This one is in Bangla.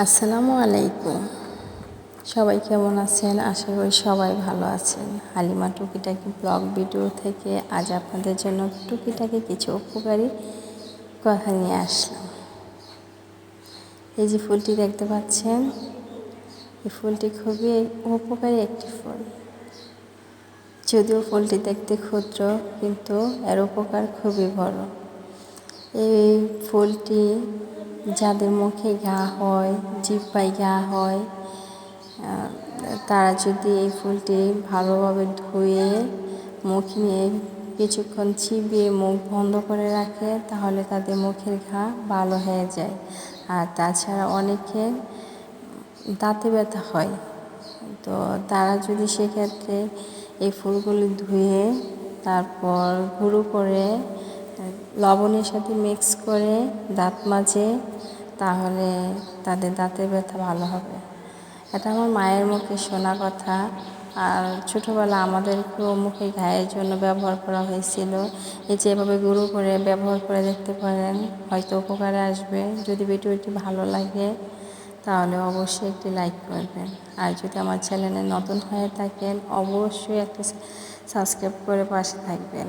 আসসালামু আলাইকুম। সবাই কেমন আছেন? আশা করি সবাই ভালো আছেন। হালিমা টুকিটাকি ব্লগ ভিডিও থেকে আজ আপনাদের জন্য টুকিটাকি কিছু উপকারী কথা নিয়ে আসলাম। এই যে ফুলটি দেখতে পাচ্ছেন, এই ফুলটি খুবই উপকারী একটি ফুল। যদিও ফুলটি দেখতে ক্ষুদ্র, কিন্তু এর উপকার খুবই বড়। এই ফুলটি যাদের মুখে ঘা হয় জিব্বায় ঘা হয় তারা যদি এই ফুলটি ভালোভাবে ধুয়ে মুখ নিয়ে কিছুক্ষণ চিবিয়ে মুখ বন্ধ করে রাখে, তাহলে তাদের মুখের ঘা ভালো হয়ে যায়। আর তাছাড়া অনেকে দাঁতে ব্যথা হয়। তো তারা যদি সেক্ষেত্রে এই ফুলগুলি ধুয়ে তারপর গুঁড়ো করে লবণের সাথে মিক্স করে দাঁত মাজে তাহলে তাদের দাঁতের ব্যথা ভালো হবে। এটা আমার মায়ের মুখে শোনা কথা। আর ছোটোবেলা আমাদেরকেও মুখে ঘায়ের জন্য ব্যবহার করা হয়েছিল। এই যে এভাবে গুঁড়ো করে ব্যবহার করে দেখতে পারেন, হয়তো উপকারে আসবে। যদি ভিডিওটি ভালো লাগে, তাহলে অবশ্যই একটি লাইক করবেন। আর যদি আমার চ্যানেলে নতুন হয়ে থাকেন, অবশ্যই একটা সাবস্ক্রাইব করে পাশে থাকবেন।